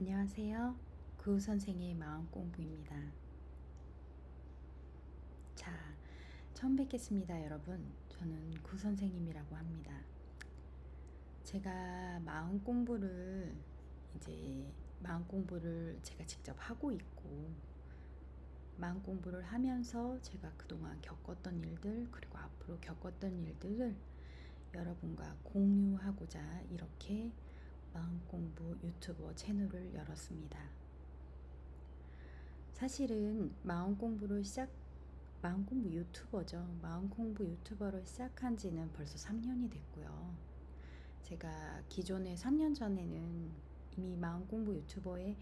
안녕하세요. 구 선생의 마음 공부입니다. 자, 처음 뵙겠습니다, 여러분. 저는 구 선생님이라고 합니다. 제가 마음 공부를 이제 마음 공부를 제가 직접 하고 있고 마음 공부를 하면서 제가 그동안 겪었던 일들 그리고 앞으로 겪었던 일들을 여러분과 공유하고자 이렇게 마음 공부 유튜버 채널을 열었습니다. 사실은 마음 공부를 시작 마음 공부 유튜버죠. 마음 공부 유튜버를 시작한 지는 벌써 3년이 됐고요. 제가 기존에 3년 전에는 이미 마음 공부 유튜버에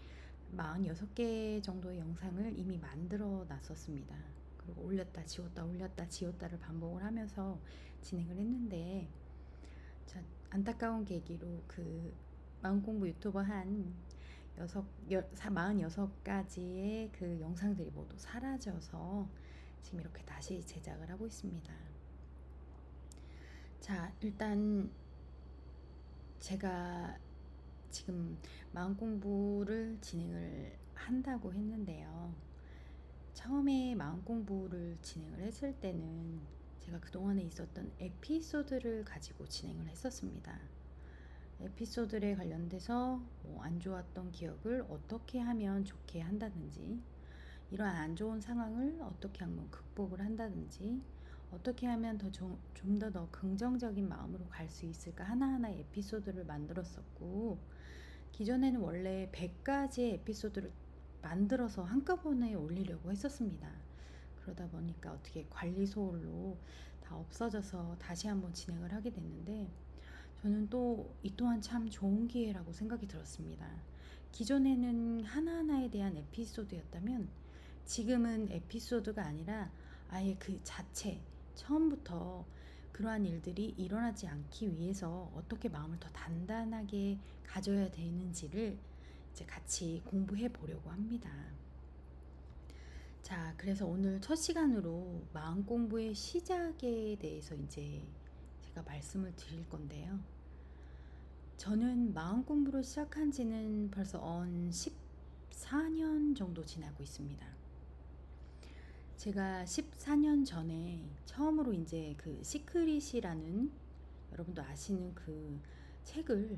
46개 정도의 영상을 이미 만들어 놨었습니다. 그리고 올렸다 지웠다 올렸다 지웠다를 반복을 하면서 진행을 했는데 자, 안타까운 계기로 그 마음 공부 유튜버 한 여섯, 여, 46가지의 그 영상들이 모두 사라져서 지금 이렇게 다시 제작을 하고 있습니다. 자, 일단 제가 지금 마음 공부를 진행을 한다고 했는데요. 처음에 마음 공부를 진행을 했을 때는 제가 그동안에 있었던 에피소드를 가지고 진행을 했었습니다. 에피소드에 관련돼서 뭐 안 좋았던 기억을 어떻게 하면 좋게 한다든지 이러한 안 좋은 상황을 어떻게 하면 극복을 한다든지 어떻게 하면 더좀더더 긍정적인 마음으로 갈 수 있을까 하나하나의 에피소드를 만들었었고 기존에는 원래 100가지의 에피소드를 만들어서 한꺼번에 올리려고 했었습니다. 그러다 보니까 어떻게 관리 소홀로 다 없어져서 다시 한번 진행을 하게 됐는데 저는 또 이 또한 참 좋은 기회라고 생각이 들었습니다. 기존에는 하나하나에 대한 에피소드였다면 지금은 에피소드가 아니라 아예 그 자체 처음부터 그러한 일들이 일어나지 않기 위해서 어떻게 마음을 더 단단하게 가져야 되는지를 이제 같이 공부해 보려고 합니다. 자, 그래서 오늘 첫 시간으로 마음 공부의 시작에 대해서 이제 제가 말씀을 드릴 건데요. 저는 마음 공부를 시작한 지는 벌써 언 14년 정도 지나고 있습니다. 제가 14년 전에 처음으로 이제 그 시크릿이라는 여러분도 아시는 그 책을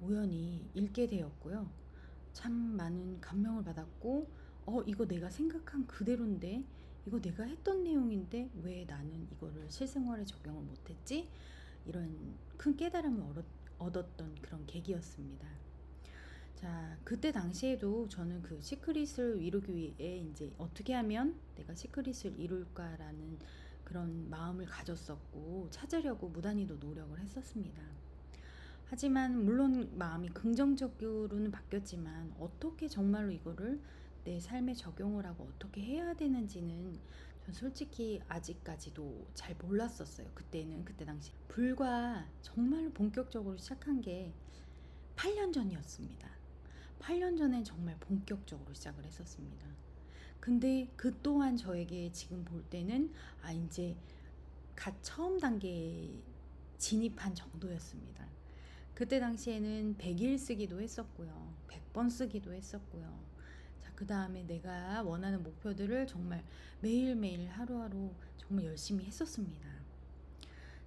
우연히 읽게 되었고요. 참 많은 감명을 받았고, 어, 이거 내가 생각한 그대로인데, 이거 내가 했던 내용인데, 왜 나는 이거를 실생활에 적용을 못했지? 이런 큰 깨달음을 얻었던 그런 계기였습니다. 자, 그때 당시에도 저는 그 시크릿을 이루기 위해 이제 어떻게 하면 내가 시크릿을 이룰까라는 그런 마음을 가졌었고 찾으려고 무단히도 노력을 했었습니다. 하지만 물론 마음이 긍정적으로는 바뀌었지만 어떻게 정말로 이거를 내 삶에 적용을 하고 어떻게 해야 되는지는 전 솔직히 아직까지도 잘 몰랐었어요. 그때는 그때 당시 불과 정말로 본격적으로 시작한 게 8년 전이었습니다. 8년 전에 정말 본격적으로 시작을 했었습니다. 근데 그 또한 저에게 지금 볼 때는 아 이제 갓 처음 단계에 진입한 정도였습니다. 그때 당시에는 100일 쓰기도 했었고요. 100번 쓰기도 했었고요. 자, 그 다음에 내가 원하는 목표들을 정말 매일매일 하루하루 정말 열심히 했었습니다.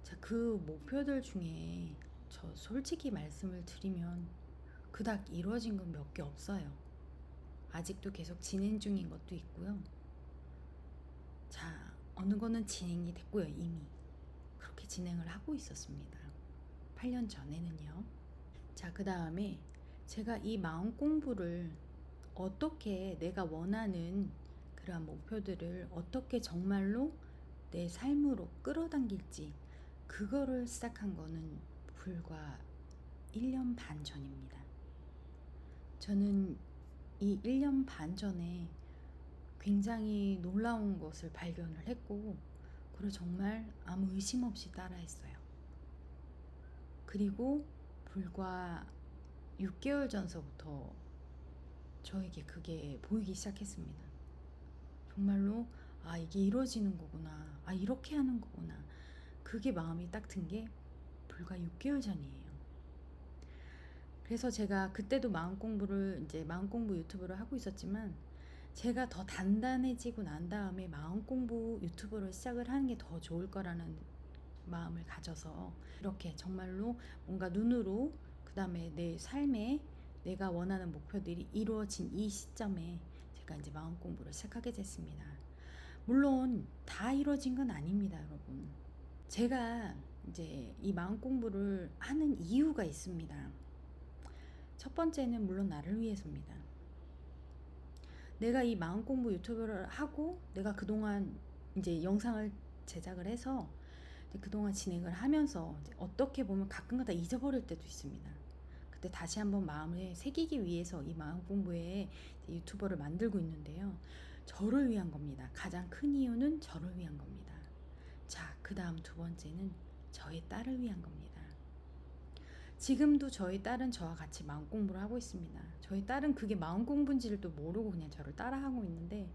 자, 그 목표들 중에 저 솔직히 말씀을 드리면 그닥 이루어진 건 몇 개 없어요. 아직도 계속 진행 중인 것도 있고요. 자, 어느 거는 진행이 됐고요, 이미. 그렇게 진행을 하고 있었습니다. 8년 전에는요. 자, 그 다음에 제가 이 마음 공부를 어떻게 내가 원하는 그러한 목표들을 어떻게 정말로 내 삶으로 끌어당길지 그거를 시작한 거는 불과 1년 반 전입니다. 저는 이 1년 반 전에 굉장히 놀라운 것을 발견을 했고, 그걸 정말 아무 의심 없이 따라했어요. 그리고 불과 6개월 전서부터 저에게 그게 보이기 시작했습니다. 정말로, 아, 이게 이루어지는 거구나. 아, 이렇게 하는 거구나. 그게 마음이 딱 든 게 불과 6개월 전이에요. 그래서 제가 그때도 마음 공부를 이제 마음 공부 유튜브를 하고 있었지만 제가 더 단단해지고 난 다음에 마음 공부 유튜브를 시작을 하는 게 더 좋을 거라는 마음을 가져서 이렇게 정말로 뭔가 눈으로 그 다음에 내 삶에 내가 원하는 목표들이 이루어진 이 시점에 제가 이제 마음 공부를 시작하게 됐습니다. 물론 다 이루어진 건 아닙니다, 여러분. 제가 이제 이 마음 공부를 하는 이유가 있습니다. 첫 번째는 물론 나를 위해서입니다. 내가 이 마음 공부 유튜브를 하고 내가 그동안 이제 영상을 제작을 해서 그동안 진행을 하면서 어떻게 보면 가끔가다 잊어버릴 때도 있습니다. 그때 다시 한번 마음에 새기기 위해서 이 마음 공부에 유튜버를 만들고 있는데요. 저를 위한 겁니다. 가장 큰 이유는 저를 위한 겁니다. 자, 그 다음 두 번째는 저의 딸을 위한 겁니다. 지금도 저희 딸은 저와 같이 마음 공부를 하고 있습니다. 저희 딸은 그게 마음 공부인지를 또 모르고 그냥 저를 따라하고 있는데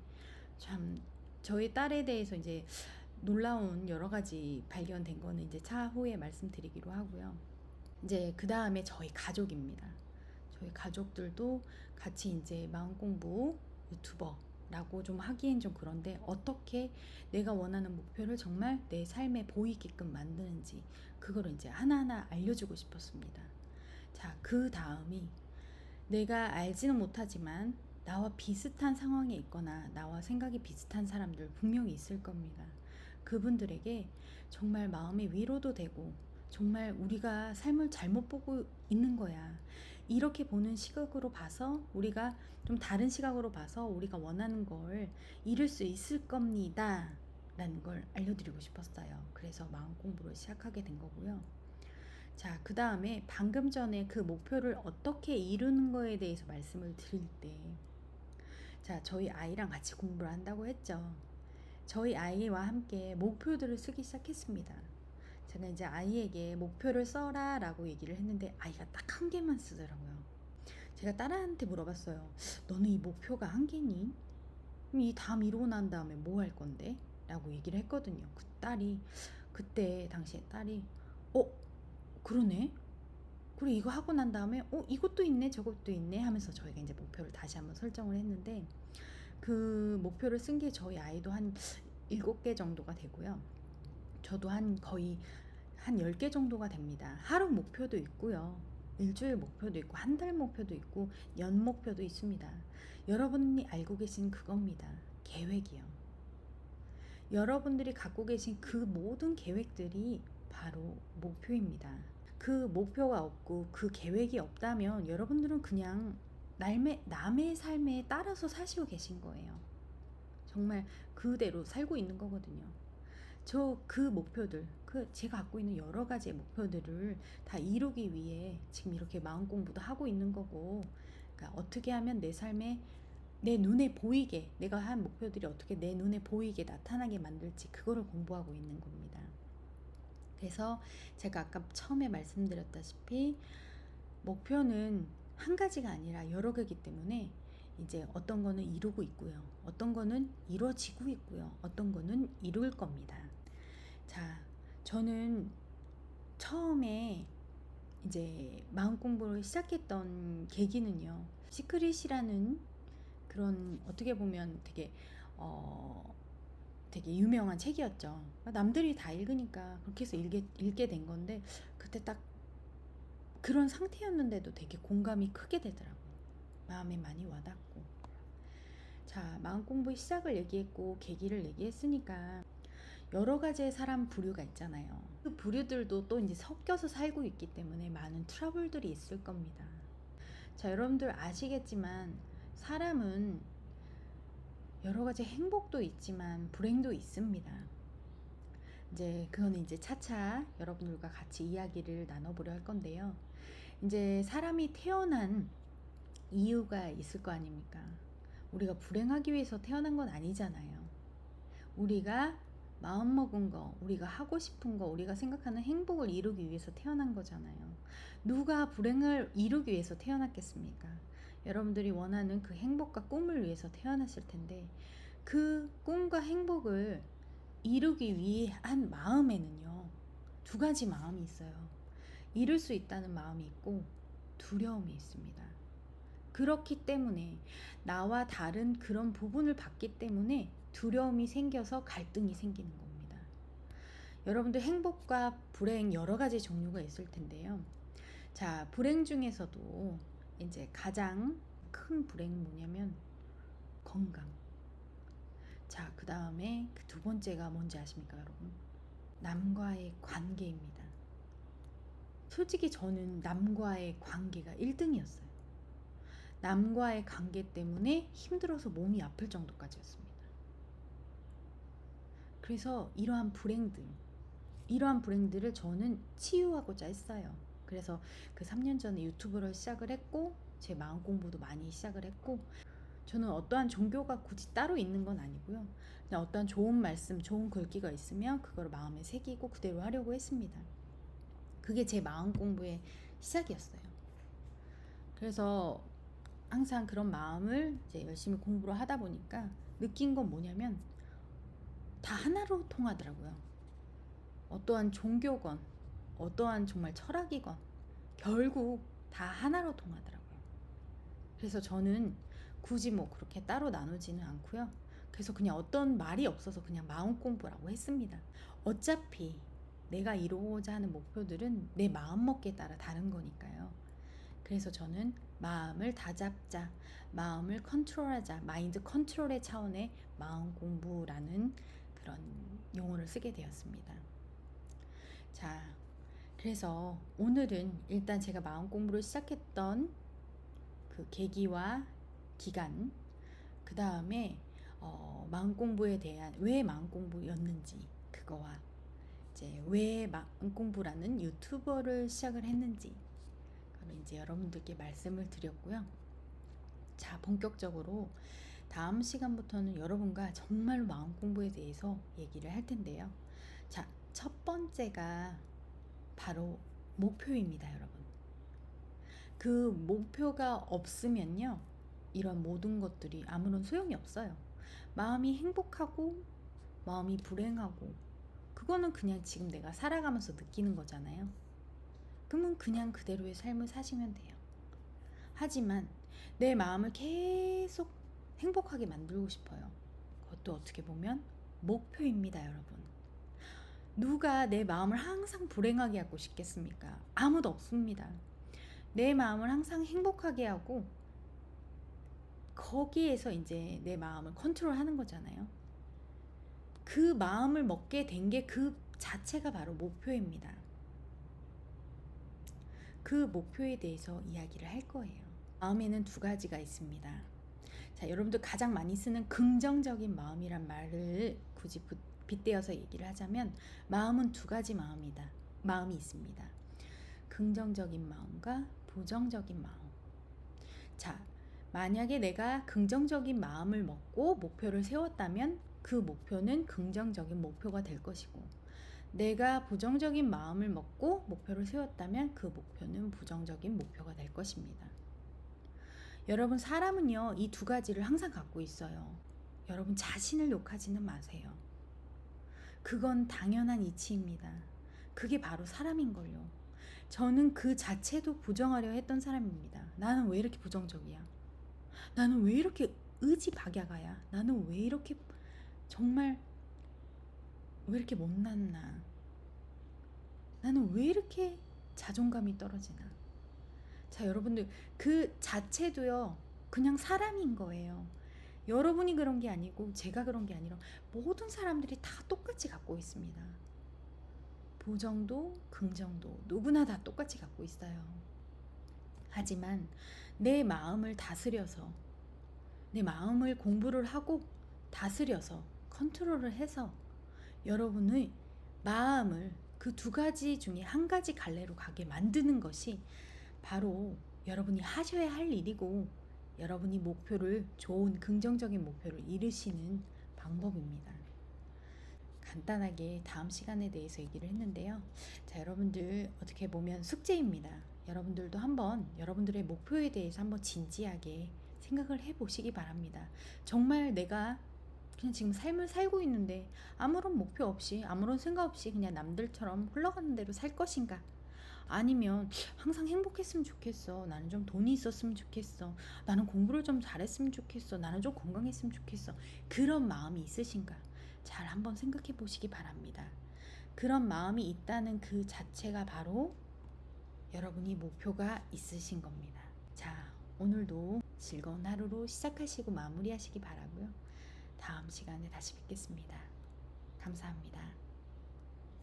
참 저희 딸에 대해서 이제 놀라운 여러 가지 발견된 거는 이제 차후에 말씀드리기로 하고요. 이제 그 다음에 저희 가족입니다. 저희 가족들도 같이 이제 마음 공부 유튜버라고 좀 하기엔 좀 그런데 어떻게 내가 원하는 목표를 정말 내 삶에 보이게끔 만드는지 그거를 이제 하나하나 알려주고 싶었습니다. 자, 그 다음이 내가 알지는 못하지만 나와 비슷한 상황에 있거나 나와 생각이 비슷한 사람들 분명히 있을 겁니다. 그분들에게 정말 마음의 위로도 되고 정말 우리가 삶을 잘못 보고 있는 거야. 이렇게 보는 시각으로 봐서 우리가 좀 다른 시각으로 봐서 우리가 원하는 걸 이룰 수 있을 겁니다. 라는 걸 알려드리고 싶었어요. 그래서 마음 공부를 시작하게 된 거고요. 자, 그 다음에 방금 전에 그 목표를 어떻게 이루는 거에 대해서 말씀을 드릴 때, 자, 저희 아이랑 같이 공부를 한다고 했죠. 저희 아이와 함께 목표들을 쓰기 시작했습니다. 제가 이제 아이에게 목표를 써라 라고 얘기를 했는데 아이가 딱 한 개만 쓰더라고요. 제가 딸한테 물어봤어요. 너는 이 목표가 한 개니? 이 다음 이루고 난 다음에 뭐 할 건데? 라고 얘기를 했거든요. 그 딸이 그때 당시에 딸이 어 그러네. 그래 이거 하고 난 다음에 어 이것도 있네 저것도 있네 하면서 저희가 이제 목표를 다시 한번 설정을 했는데 그 목표를 쓴 게 저희 아이도 한 일곱 개 정도가 되고요. 저도 한 거의 한 10개 정도가 됩니다. 하루 목표도 있고요. 일주일 목표도 있고 한 달 목표도 있고 연 목표도 있습니다. 여러분이 알고 계신 그겁니다. 계획이요. 여러분들이 갖고 계신 그 모든 계획들이 바로 목표입니다. 그 목표가 없고 그 계획이 없다면 여러분들은 그냥 남의, 남의 삶에 따라서 사시고 계신 거예요. 정말 그대로 살고 있는 거거든요. 저 그 목표들, 그 제가 갖고 있는 여러 가지의 목표들을 다 이루기 위해 지금 이렇게 마음 공부도 하고 있는 거고, 그러니까 어떻게 하면 내 삶에 내 눈에 보이게 내가 한 목표들이 어떻게 내 눈에 보이게 나타나게 만들지 그거를 공부하고 있는 겁니다. 그래서 제가 아까 처음에 말씀드렸다시피 목표는 한 가지가 아니라 여러 개이기 때문에 이제 어떤 거는 이루고 있고요. 어떤 거는 이루어지고 있고요. 어떤 거는 이룰 겁니다. 자, 저는 처음에 이제 마음 공부를 시작했던 계기는요. 시크릿이라는 그런 어떻게 보면 되게 어 되게 유명한 책이었죠. 남들이 다 읽으니까 그렇게 해서 읽게, 읽게 된 건데 그때 딱 그런 상태였는데도 되게 공감이 크게 되더라고요. 마음에 많이 와닿고. 자, 마음 공부 시작을 얘기했고 계기를 얘기했으니까 여러 가지의 사람 부류가 있잖아요. 그 부류들도 또 이제 섞여서 살고 있기 때문에 많은 트러블들이 있을 겁니다. 자, 여러분들 아시겠지만 사람은 여러 가지 행복도 있지만 불행도 있습니다. 이제 그거는 이제 차차 여러분들과 같이 이야기를 나눠보려 할 건데요. 이제 사람이 태어난 이유가 있을 거 아닙니까? 우리가 불행하기 위해서 태어난 건 아니잖아요. 우리가 마음 먹은 거, 우리가 하고 싶은 거, 우리가 생각하는 행복을 이루기 위해서 태어난 거잖아요. 누가 불행을 이루기 위해서 태어났겠습니까? 여러분들이 원하는 그 행복과 꿈을 위해서 태어났을 텐데 그 꿈과 행복을 이루기 위한 마음에는요 두 가지 마음이 있어요. 이룰 수 있다는 마음이 있고 두려움이 있습니다. 그렇기 때문에 나와 다른 그런 부분을 봤기 때문에 두려움이 생겨서 갈등이 생기는 겁니다. 여러분들 행복과 불행 여러 가지 종류가 있을 텐데요. 자, 불행 중에서도 이제 가장 큰 불행은 뭐냐면 건강. 자, 그 다음에 그 두 번째가 뭔지 아십니까, 여러분? 남과의 관계입니다. 솔직히 저는 남과의 관계가 1등이었어요. 남과의 관계 때문에 힘들어서 몸이 아플 정도까지였습니다. 그래서 이러한 불행들, 이러한 불행들을 저는 치유하고자 했어요. 그래서 그 3년 전에 유튜브를 시작을 했고, 제 마음 공부도 많이 시작을 했고, 저는 어떠한 종교가 굳이 따로 있는 건 아니고요. 그냥 어떠한 좋은 말씀, 좋은 글귀가 있으면 그걸 마음에 새기고 그대로 하려고 했습니다. 그게 제 마음 공부의 시작이었어요. 그래서 항상 그런 마음을 이제 열심히 공부를 하다 보니까 느낀 건 뭐냐면 다 하나로 통하더라고요. 어떠한 종교건, 어떠한 정말 철학이건 결국 다 하나로 통하더라고요. 그래서 저는 굳이 뭐 그렇게 따로 나누지는 않고요. 그래서 그냥 어떤 말이 없어서 그냥 마음 공부라고 했습니다. 어차피 내가 이루고자 하는 목표들은 내 마음 먹기에 따라 다른 거니까요. 그래서 저는 마음을 다잡자, 마음을 컨트롤하자, 마인드 컨트롤의 차원의 마음 공부라는 그런 용어를 쓰게 되었습니다. 자, 그래서 오늘은 일단 제가 마음 공부를 시작했던 그 계기와 기간, 그 다음에 어, 마음 공부에 대한 왜 마음 공부였는지 그거와 이제 왜 마음 공부라는 유튜버를 시작을 했는지 그걸 이제 여러분들께 말씀을 드렸고요. 자, 본격적으로 다음 시간부터는 여러분과 정말 마음 공부에 대해서 얘기를 할 텐데요. 자, 첫 번째가 바로 목표입니다, 여러분. 그 목표가 없으면요. 이런 모든 것들이 아무런 소용이 없어요. 마음이 행복하고 마음이 불행하고 그거는 그냥 지금 내가 살아가면서 느끼는 거잖아요. 그러면 그냥 그대로의 삶을 사시면 돼요. 하지만 내 마음을 계속 행복하게 만들고 싶어요. 그것도 어떻게 보면 목표입니다, 여러분. 누가 내 마음을 항상 불행하게 하고 싶겠습니까? 아무도 없습니다. 내 마음을 항상 행복하게 하고 거기에서 이제 내 마음을 컨트롤하는 거잖아요. 그 마음을 먹게 된 게 그 자체가 바로 목표입니다. 그 목표에 대해서 이야기를 할 거예요. 마음에는 두 가지가 있습니다. 자, 여러분들 가장 많이 쓰는 긍정적인 마음이란 말을 굳이 빗대어서 얘기를 하자면 마음은 두 가지 마음이다. 마음이 있습니다. 긍정적인 마음과 부정적인 마음. 자, 만약에 내가 긍정적인 마음을 먹고 목표를 세웠다면 그 목표는 긍정적인 목표가 될 것이고, 내가 부정적인 마음을 먹고 목표를 세웠다면 그 목표는 부정적인 목표가 될 것입니다. 여러분, 사람은요, 이 두 가지를 항상 갖고 있어요. 여러분, 자신을 욕하지는 마세요. 그건 당연한 이치입니다. 그게 바로 사람인걸요. 저는 그 자체도 부정하려 했던 사람입니다. 나는 왜 이렇게 부정적이야? 나는 왜 이렇게 의지박약하야? 나는 왜 이렇게 정말 왜 이렇게 못났나? 나는 왜 이렇게 자존감이 떨어지나? 자, 여러분들 그 자체도요. 그냥 사람인 거예요. 여러분이 그런 게 아니고 제가 그런 게 아니라 모든 사람들이 다 똑같이 갖고 있습니다. 부정도 긍정도 누구나 다 똑같이 갖고 있어요. 하지만 내 마음을 다스려서 내 마음을 공부를 하고 다스려서 컨트롤을 해서 여러분의 마음을 그 두 가지 중에 한 가지 갈래로 가게 만드는 것이 바로 여러분이 하셔야 할 일이고 여러분이 목표를 좋은 긍정적인 목표를 이루시는 방법입니다. 간단하게 다음 시간에 대해서 얘기를 했는데요. 자, 여러분들 어떻게 보면 숙제입니다. 여러분들도 한번 여러분들의 목표에 대해서 한번 진지하게 생각을 해 보시기 바랍니다. 정말 내가 그냥 지금 삶을 살고 있는데 아무런 목표 없이 아무런 생각 없이 그냥 남들처럼 흘러가는 대로 살 것인가? 아니면 항상 행복했으면 좋겠어. 나는 좀 돈이 있었으면 좋겠어. 나는 공부를 좀 잘했으면 좋겠어. 나는 좀 건강했으면 좋겠어. 그런 마음이 있으신가? 잘 한번 생각해 보시기 바랍니다. 그런 마음이 있다는 그 자체가 바로 여러분이 목표가 있으신 겁니다. 자, 오늘도 즐거운 하루로 시작하시고 마무리하시기 바라고요. 다음 시간에 다시 뵙겠습니다. 감사합니다.